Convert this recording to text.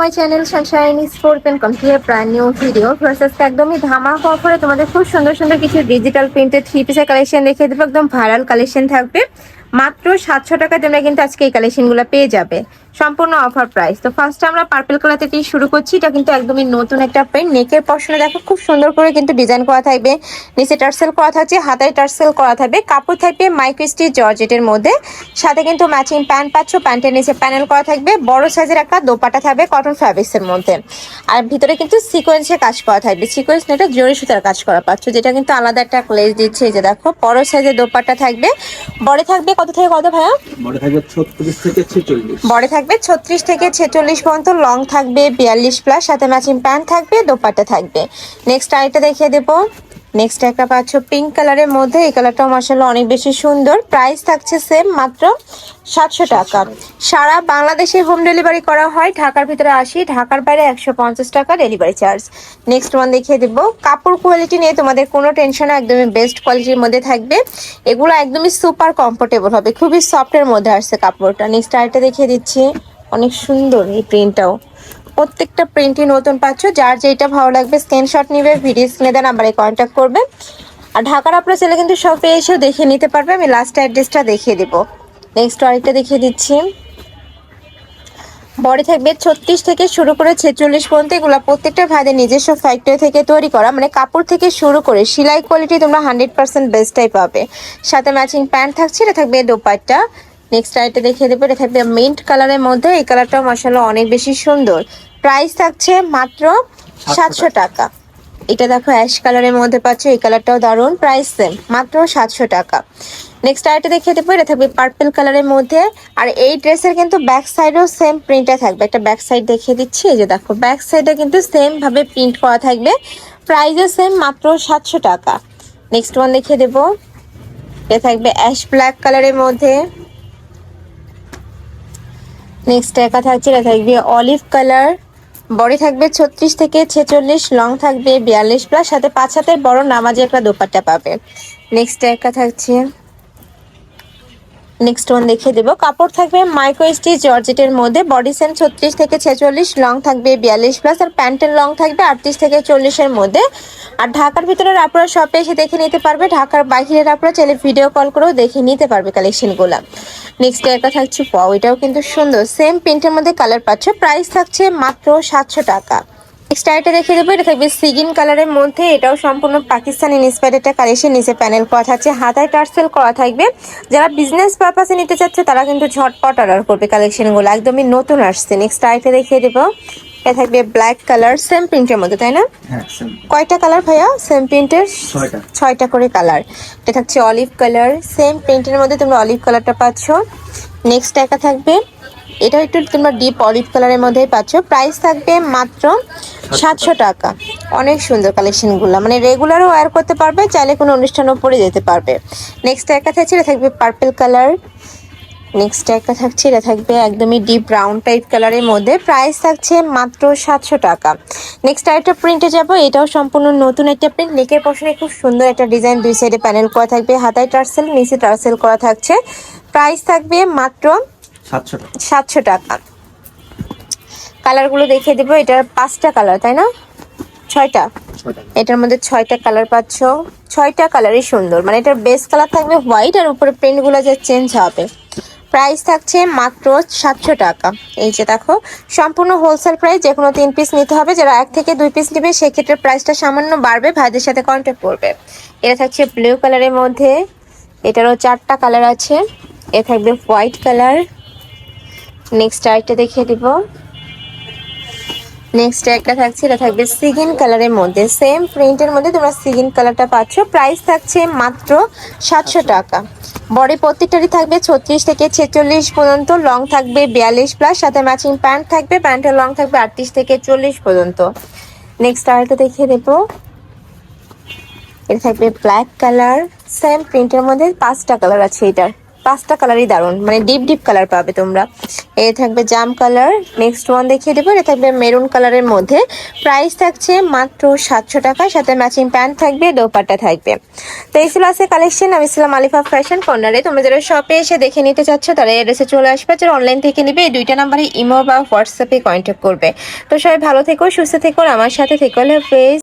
My channel new video একদমই তোমাদের খুব সুন্দর সুন্দর কিছু ডিজিটাল থ্রি কালেকশন একদম ভাইরাল কালেকশন থাকবে। মাত্র সাতশো টাকা তোমরা কিন্তু আজকে এই কালেকশনগুলো পেয়ে যাবে। সম্পূর্ণ অফার প্রাইস তো ফার্স্টে আমরা পার্পল কালার থেকে শুরু করছি। এটা কিন্তু একদমই নতুন একটা প্রিন্ট নেকের পশনে দেখো খুব সুন্দর করে কিন্তু ডিজাইন করা থাকবে। নিচে টার্সেল করা থাকছে হাতায় টার্সেল করা থাকবে। কাপড় থাকবে মাইক্রোস্টি জর্জেটের মধ্যে। সাথে কিন্তু ম্যাচিং প্যান্ট পাচ্ছ প্যান্টের নিচে প্যানেল করা থাকবে। বড় সাইজের একটা দোপাটা থাকবে কটন ফ্যাব্রিক্সের মধ্যে। আর ভিতরে কিন্তু সিকোয়েন্সের কাজ করা থাকবে। সিকোয়েন্স নেটা জরি সুতার কাজ করা পাচ্ছ যেটা কিন্তু আলাদা একটা ক্লেজ দিচ্ছে। এই যে দেখো বড় সাইজের দোপাটা থাকবে। বড় থাকবে কত থেকে কত ভাইয়া? মনে থাকবে ছত্রিশ থেকে ছেচল্লিশ। বড় থাকবে ছত্রিশ থেকে ছেচল্লিশ পর্যন্ত লং থাকবে, বিয়াল্লিশ প্লাস সাথে ম্যাচিং প্যান্ট থাকবে দোপাটা থাকবে। নেক্সট আরেকটা দেখিয়ে দেবো। নেক্সট একটা পাচ্ছ পিঙ্ক কালারের মধ্যে। এই কালারটাও মার্শাল্লাহ অনেক বেশি সুন্দর। প্রাইস থাকছে সেম মাত্র সাতশো টাকা। সারা বাংলাদেশে হোম ডেলিভারি করা হয়। ঢাকার ভিতরে আসি, ঢাকার বাইরে একশো পঞ্চাশ টাকা ডেলিভারি চার্জ নেক্সট ওয়ান দেখিয়ে দেবো। কাপড় কোয়ালিটি নিয়ে তোমাদের কোনো টেনশন একদমই বেস্ট কোয়ালিটির মধ্যে থাকবে। এগুলো একদমই সুপার কমফোর্টেবল হবে। খুবই সফটের মধ্যে আসছে কাপড়টা। নেক্সট আরেকটা দেখিয়ে দিচ্ছি। অনেক সুন্দর এই প্রিন্টটাও প্রত্যেকটা প্রিন্টই নতুন পাচ্ছ। যার যেটা ভালো লাগবে স্ক্রিনশট নিবে ভিডিও স্ক্রিনে দেন নাম্বারে কন্ট্যাক্ট করবে। আর ঢাকার আপনার ছেলে কিন্তু শপে এসেও দেখে নিতে পারবে। আমি লাস্ট অ্যাড্রেসটা দেখিয়ে দেবো। নেক্সট আরেকটা দেখিয়ে দিচ্ছি। বডি থাকবে ছত্রিশ থেকে শুরু করে ছেচল্লিশ পর্যন্ত। এগুলো প্রত্যেকটা ভাইদের নিজস্ব ফ্যাক্টরি থেকে তৈরি করা। মানে কাপড় থেকে শুরু করে সেলাই কোয়ালিটি তোমরা হান্ড্রেড পার্সেন্ট বেস্টটাই পাবে। সাথে ম্যাচিং প্যান্ট থাকছে, এটা থাকবে দোপাট্টা। নেক্সট আইটা দেখিয়ে দেবো এটা থাকবে মিন্ট কালারের মধ্যে। এই কালারটাও মশালা অনেক বেশি সুন্দর। প্রাইস থাকছে মাত্র সাতশো টাকা। এটা দেখো অ্যাশ কালারের মধ্যে পাচ্ছ এই কালারটাও দারুণ। প্রাইস সেম মাত্র সাতশো টাকা। নেক্সট আরেকটা দেখিয়ে দেবো এটা থাকবে পার্পেল কালারের মধ্যে। আর এই ড্রেসের কিন্তু ব্যাক সাইডেও সেম প্রিন্টটা থাকবে। একটা ব্যাক সাইড দেখিয়ে দিচ্ছি এই যে দেখো ব্যাক সাইডে কিন্তু সেম ভাবে প্রিন্ট করা থাকবে। প্রাইসও সেম মাত্র সাতশো টাকা। নেক্সট ওয়ান দেখিয়ে দেবো এটা থাকবে অ্যাশ ব্ল্যাক কালারের মধ্যে। নেক্সট একা থাকছে এটা থাকবে অলিভ কালার বডি থাকবে ছত্রিশ থেকে ছেচল্লিশ লং থাকবে বিয়াল্লিশ প্লাস সাথে পাঁচ হাতের বড় নামাজে একটা দোপাট্টা পাবে। নেক্সট একা থাকছে নেক্সট ওয়ান দেখিয়ে দেবো। কাপড় থাকবে মাইক্রো স্টিচ জর্জেটের মধ্যে। বডি সেম ছত্রিশ থেকে ছেচল্লিশ লং থাকবে বিয়াল্লিশ প্লাস আর প্যান্টের লং থাকবে আটত্রিশ থেকে চল্লিশের মধ্যে। আর ঢাকার ভিতরের আপনারা শপে এসে দেখে নিতে পারবে। ঢাকার বাইরের আপনারা চাইলে ভিডিও কল করেও দেখে নিতে পারবে কালেকশনগুলো নেক্সট একটা থাকছে পাও এটাও কিন্তু সুন্দর। সেম প্রিন্টের মধ্যে কালার পাচ্ছ। প্রাইস থাকছে মাত্র সাতশো টাকা। নেক্সট আরেকটা দেখে দেবো এটা থাকবে সিগিন কালারের মধ্যে এটাও সম্পূর্ণ পাকিস্তানি ইন্সপায়ার একটা কালেকশন নিচে প্যানেল করা থাকছে। হাতায় টার্সেল করা থাকবে। যারা বিজনেস পারপাসে নিতে চাচ্ছে তারা কিন্তু ঝটপট অর্ডার করবে কালেকশনগুলো একদমই নতুন আসছে। নেক্সট আরেকটা দেখিয়ে দেবো। এটা থাকবে ব্ল্যাক কালার সেম প্রিন্টের মধ্যে তাই না? হ্যাঁ কয়টা কালার ভাইয়া? সেম প্রিন্টের ছয়টা। ছয়টা করে কালার এটা থাকছে অলিভ কালার সেম প্রিন্টের মধ্যে তোমরা অলিভ কালারটা পাচ্ছ। নেক্সট একা থাকবে এটা একটু তোমরা ডিপ অলিভ কালারের মধ্যেই পাচ্ছ। প্রাইস থাকবে মাত্র সাতশো টাকা। অনেক সুন্দর কালেকশনগুলো মানে রেগুলারও ওয়্যার করতে পারবে চাইলে কোনো অনুষ্ঠানও পরে যেতে পারবে। নেক্সট একা থাকছে এটা থাকবে পার্পেল কালার নেক্সট একটা থাকছে এটা থাকবে একদমই ডিপ ব্রাউন টাইপ কালারের মধ্যে। প্রাইস থাকছে মাত্র সাতশো টাকা। নেক্সট আরেকটা প্রিন্টে যাব এটাও সম্পূর্ণ নতুন একটা প্রিন্ট নেকের পশনে খুব সুন্দর একটা ডিজাইন দুই সাইডে প্যানেল করা থাকবে। হাতায় টার্সেল নিচে টার্সেল করা থাকছে। প্রাইস থাকবে মাত্র সাতশো টাকা। কালারগুলো দেখিয়ে দেবো এটার পাঁচটা কালার তাই না? ছয়টা। ছয়টা এটার মধ্যে ছয়টা কালার পাচ্ছ। ছয়টা কালারই সুন্দর মানে এটার বেস কালার থাকবে হোয়াইট আর উপরে প্রিন্টগুলো যে চেঞ্জ হবে। প্রাইস থাকছে মাত্র সাতশো টাকা। এই যে দেখো সম্পূর্ণ হোলসেল প্রাইস যে কোনো তিন পিস নিতে হবে যারা এক থেকে দুই পিস নেবে সেক্ষেত্রে প্রাইসটা সামান্য বাড়বে ভাইদের সাথে কন্ট্যাক্ট করবে। এটা থাকছে ব্লু কালারের মধ্যে এটারও চারটা কালার আছে। এ থাকবে হোয়াইট কালার নেক্সট আরেকটা দেখিয়ে দিব। নেক্সট একটা থাকছে, এটা থাকবে সিগিন কালারের মধ্যে। সেম প্রিন্টের মধ্যে তোমরা সিগিন কালারটা পাচ্ছ। প্রাইস থাকছে মাত্র সাতশো টাকা। বডি প্রত্যেকটারই থাকবে ছত্রিশ থেকে ছেচল্লিশ পর্যন্ত। লং থাকবে বিয়াল্লিশ প্লাস সাথে ম্যাচিং প্যান্ট থাকবে। প্যান্টের লং থাকবে আটত্রিশ থেকে চল্লিশ পর্যন্ত। নেক্সট আরেকটা দেখিয়ে দেবো। এটা থাকবে ব্ল্যাক কালার সেম প্রিন্টের মধ্যে পাঁচটা কালার আছে এটার। পাঁচটা কালারই দারুণ। মানে ডিপ ডিপ কালার পাবে তোমরা। এ থাকবে জাম কালার নেক্সট ওয়ান দেখিয়ে দেবো। এটা থাকবে মেরুন কালারের মধ্যে। প্রাইস থাকছে মাত্র সাতশো টাকা, সাথে ম্যাচিং প্যান্ট থাকবে, দোপাট্টা থাকবে। তো এই ছিল আছে কালেকশন আমি ছিলাম আলিফা ফ্যাশন কর্নারে তোমরা যারা শপে এসে দেখে নিতে চাচ্ছ, তারা এড্রেসে চলে আসবে। যারা অনলাইন থেকে নিবে, এই দুইটা নাম্বারে ইমো বা হোয়াটসঅ্যাপে কন্ট্যাক্ট করবে। তো সবাই ভালো থেকো, সুস্থ থেকো আমার সাথে থেকো ফেস